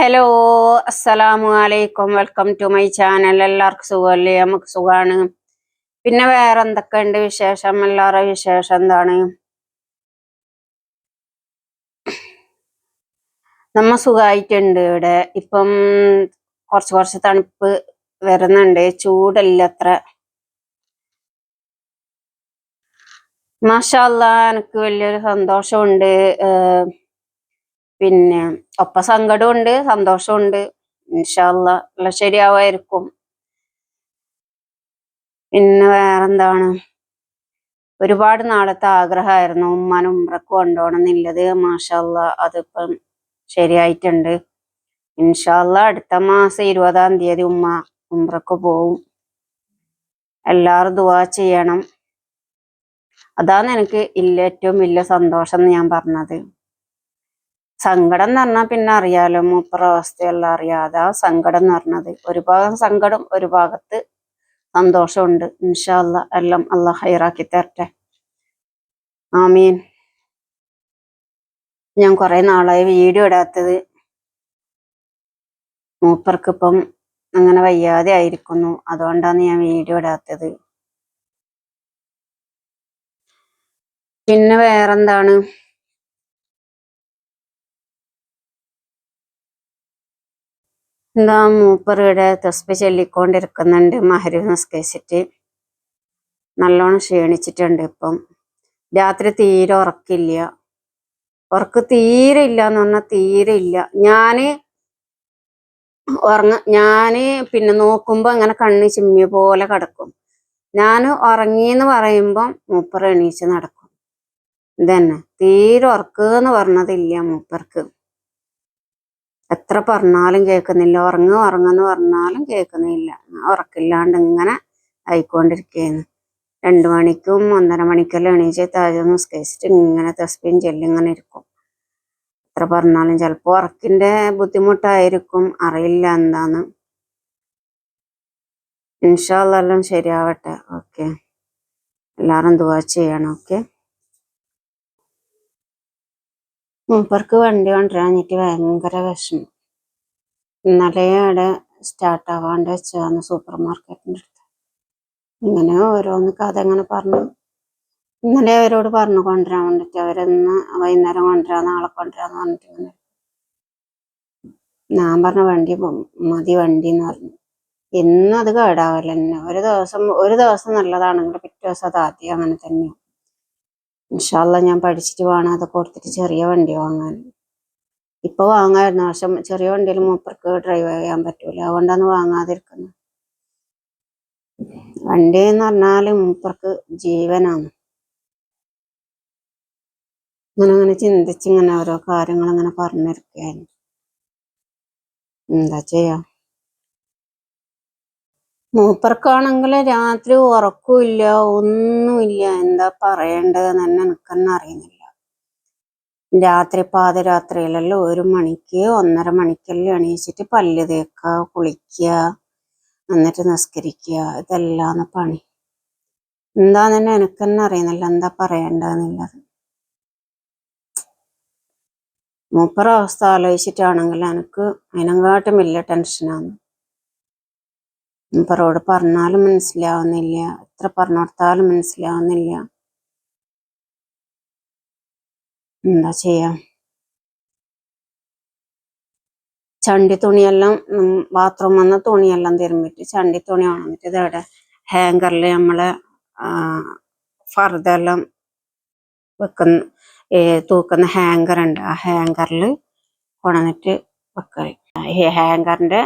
Hello അസ്സലാമു അലൈക്കും welcome to my channel എല്ലാവർക്കും സുഖമല്ലേ? നമുക്ക് സുഖമാണ് പിന്നെ വേറെ എന്തൊക്കെയുണ്ട് വിശേഷം? എല്ലാവരുടെ വിശേഷം എന്താണ്? നമ്മ സുഖമായിട്ടുണ്ട് ഇവിടെ. ഇപ്പം കുറച്ച് കുറച്ച് തണുപ്പ് വരുന്നുണ്ട്. ചൂടല്ല അത്ര? മാഷല്ല എനിക്ക് വലിയൊരു സന്തോഷമുണ്ട്. ഏർ പിന്നെ ഒപ്പ സങ്കടമുണ്ട് സന്തോഷമുണ്ട് ഇൻഷാല്ല എല്ലാം ശരിയാവായിരിക്കും പിന്നെ വേറെന്താണ്? ഒരുപാട് നാളത്തെ ആഗ്രഹമായിരുന്നു ഉമ്മാനും ഉമ്രക്ക് എന്നുള്ളത്. മാഷല്ല അതിപ്പം ശരിയായിട്ടുണ്ട്. ഇൻഷാല്ല അടുത്ത മാസം ഇരുപതാം തീയതി ഉമ്മ ഉമ്രക്ക് പോവും. എല്ലാവരും ദുവാ ചെയ്യണം. അതാണ് എനിക്ക് ഇല്ല ഏറ്റവും വലിയ സന്തോഷം എന്ന് ഞാൻ പറഞ്ഞത്. സങ്കടം എന്ന് പറഞ്ഞാൽ പിന്നെ അറിയാലോ മൂപ്പറ അവസ്ഥയെല്ലാം അറിയാതെ ആ സങ്കടം എന്ന് പറഞ്ഞത്. ഒരു ഭാഗം സങ്കടം ഒരു ഭാഗത്ത് സന്തോഷമുണ്ട്. ഇൻഷാല്ല എല്ലാം അള്ളാഹ് ഹൈറാക്കി തരട്ടെ. ആമീൻ. ഞാൻ കുറെ നാളായി വീഡിയോ ഇടാത്തത്. മൂപ്പർക്ക് ഇപ്പം അങ്ങനെ വയ്യാതെ ആയിരിക്കുന്നു. അതുകൊണ്ടാണ് ഞാൻ വീഡിയോ ഇടാത്തത്. പിന്നെ വേറെന്താണ്? എന്താ മൂപ്പർ ഇവിടെ തെസ്പ ചൊല്ലിക്കൊണ്ടിരിക്കുന്നുണ്ട് മഹരി നിസ്കരിച്ചിട്ട്. നല്ലോണം ക്ഷീണിച്ചിട്ടുണ്ട് ഇപ്പം. രാത്രി തീരെ ഉറക്കില്ല. ഉറക്ക് തീരെ ഇല്ല എന്ന് പറഞ്ഞാൽ തീരെ ഇല്ല. ഞാൻ ഉറങ്ങ ഞാൻ പിന്നെ നോക്കുമ്പോ അങ്ങനെ കണ്ണ് ചിമ്മിയ പോലെ കിടക്കും. ഞാൻ ഉറങ്ങിയെന്ന് പറയുമ്പം മൂപ്പർ എണീച്ച് നടക്കും. ഇതന്നെ. തീരെ ഉറക്കുക എന്ന് പറഞ്ഞതില്ല മൂപ്പർക്ക്. എത്ര പറഞ്ഞാലും കേൾക്കുന്നില്ല. ഉറങ്ങുക ഉറങ്ങെന്ന് പറഞ്ഞാലും കേൾക്കുന്നില്ല. ഉറക്കില്ലാണ്ട് ഇങ്ങനെ ആയിക്കൊണ്ടിരിക്കുകയാണ്. രണ്ടു മണിക്കും ഒന്നര മണിക്കെല്ലാം എണീച്ച് താജ് നിസ്കരിച്ചിട്ട് ഇങ്ങനെ തസ്ബീൻ ചെല്ലിങ്ങനെ ഇരിക്കും. എത്ര പറഞ്ഞാലും ചിലപ്പോൾ ഉറക്കിന്റെ ബുദ്ധിമുട്ടായിരിക്കും. അറിയില്ല എന്താന്ന്. ഇൻഷാല്ലാം ശരിയാവട്ടെ. ഓക്കെ. എല്ലാവരും ദുവാ ചെയ്യണം. ഓക്കെ. മൂപ്പർക്ക് വണ്ടി കൊണ്ടുവരാഞ്ഞിട്ട് ഭയങ്കര വിഷമം. ഇന്നലെ അവിടെ സ്റ്റാർട്ട് ആവാണ്ട് വെച്ചതാണ് സൂപ്പർ മാർക്കറ്റിന്റെ അടുത്ത്. ഇങ്ങനെ ഓരോന്ന് കഥ ഇങ്ങനെ പറഞ്ഞു. ഇന്നലെ അവരോട് പറഞ്ഞു കൊണ്ടുവരാൻ വേണ്ടിട്ട്. അവരിന്ന് വൈകുന്നേരം കൊണ്ടുവരാ നാളെ കൊണ്ടുവരാന്ന് പറഞ്ഞിട്ട് ഇങ്ങനെ ഞാൻ പറഞ്ഞ വണ്ടി മതി വണ്ടി എന്ന് പറഞ്ഞു. എന്നും അത് കേടാവല്ല. തന്നെ ഒരു ദിവസം ഒരു ദിവസം നല്ലതാണെങ്കിൽ പിറ്റേ ദിവസം അത് ആദ്യം അങ്ങനെ തന്നെയാണ് ഇൻഷാല്ല ഞാൻ പഠിച്ചിട്ട് വേണം അതൊക്കെ കൊടുത്തിട്ട് ചെറിയ വണ്ടി വാങ്ങാൻ. ഇപ്പൊ വാങ്ങായിരുന്നു പക്ഷെ ചെറിയ വണ്ടിയിൽ മൂപ്പർക്ക് ഡ്രൈവ് ചെയ്യാൻ പറ്റൂല. അതുകൊണ്ടാണ് വാങ്ങാതിരിക്കുന്നത് വണ്ടി എന്ന് പറഞ്ഞാൽ മൂപ്പർക്ക് ജീവനാണ്. അങ്ങനെ അങ്ങനെ ചിന്തിച്ചിങ്ങനെ ഓരോ കാര്യങ്ങൾ അങ്ങനെ പറഞ്ഞിരിക്കുകയായിരുന്നു എന്താ ചെയ്യാ? മൂപ്പർക്കാണെങ്കിൽ രാത്രി ഉറക്കമില്ല ഒന്നുമില്ല. എന്താ പറയേണ്ടതെന്ന് തന്നെ എനിക്കെന്നെ അറിയുന്നില്ല. രാത്രി പാതിരാത്രിയിലല്ലോ ഒരു മണിക്ക് ഒന്നര മണിക്കെല്ലാം എണീച്ചിട്ട് പല്ല് തേക്കുക കുളിക്കുക എന്നിട്ട് നിസ്കരിക്കുക. ഇതെല്ലാന്ന് പണി. എന്താന്ന് തന്നെ എനിക്ക് തന്നെ അറിയുന്നില്ല. എന്താ പറയണ്ടെന്നുള്ളത് മൂപ്പറ അവസ്ഥ ആലോചിച്ചിട്ടാണെങ്കിൽ എനിക്ക് അതിനെങ്കാട്ടും വലിയ ടെൻഷനാണ് മൂപ്പറോട് പറഞ്ഞാലും മനസ്സിലാവുന്നില്ല. എത്ര പറഞ്ഞു കൊടുത്താലും മനസ്സിലാവുന്നില്ല. എന്താ ചെയ്യാ? ചണ്ടി തുണിയെല്ലാം ബാത്റൂം വന്ന തുണിയെല്ലാം തിരുമ്പിട്ട് ചണ്ടി തുണി ഉണങ്ങിട്ട് ഇതവിടെ ഹാങ്കറിൽ നമ്മളെ ഫർദെല്ലാം വെക്കുന്ന തൂക്കുന്ന ഹാങ്കർ ഉണ്ട്. ആ ഹാങ്കറിൽ കൊണന്നിട്ട് വെക്കുക ഈ ഹാങ്കറിന്റെ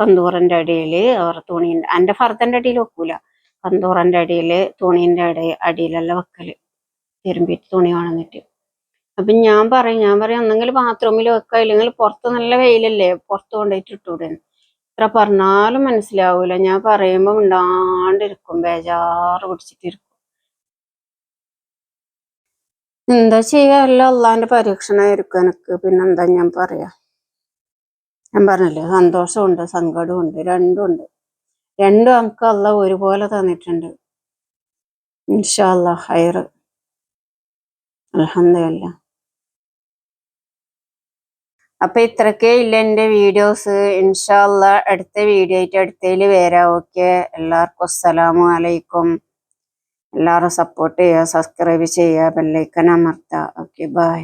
കന്തൂറിന്റെ അടിയിൽ അവർ തുണീന്റെ എന്റെ ഫർദന്റെ അടിയിൽ വെക്കൂല. കന്തൂറിന്റെ അടിയിൽ തുണീന്റെ അടി അടിയിലല്ല വെക്കൽ. തിരുമ്പിട്ട് തുണി കൊണന്നിട്ട് അപ്പൊ ഞാൻ പറയും ഞാൻ പറയും ഒന്നെങ്കിൽ ബാത്റൂമിൽ വെക്കുക ഇല്ലെങ്കിൽ പുറത്ത് നല്ല വെയിലല്ലേ പുറത്ത് കൊണ്ടുപോയിട്ട് ഇട്ടൂടെ ഇത്ര പറഞ്ഞാലും മനസ്സിലാവൂല. ഞാൻ പറയുമ്പോ മിണ്ടാണ്ടിരിക്കും ബേജാറ് പിടിച്ചിട്ടിരിക്കും. എന്താ ചെയ്യാ അല്ല അള്ളാന്റെ പരീക്ഷണമായിരിക്കും എനിക്ക്. പിന്നെന്താ ഞാൻ പറയാ? ഞാൻ പറഞ്ഞല്ലോ സന്തോഷമുണ്ട് സങ്കടമുണ്ട് രണ്ടും ഉണ്ട് രണ്ടും നമുക്ക് അല്ല ഒരുപോലെ തന്നിട്ടുണ്ട്. ഇൻഷാ അല്ലാ ഹൈർ അലഹമില്ല അപ്പൊ ഇത്രക്കേ ഇല്ല എന്റെ വീഡിയോസ്. ഇൻഷാല്ല അടുത്ത വീഡിയോ ആയിട്ട് അടുത്തതിൽ വരാം. ഓക്കെ? എല്ലാവർക്കും അസ്സലാമു അലൈക്കും. എല്ലാവരും സപ്പോർട്ട് ചെയ്യുക സബ്സ്ക്രൈബ് ചെയ്യുക ബെല്ലൈക്കൻ അമർത്ത ഓക്കെ ബൈ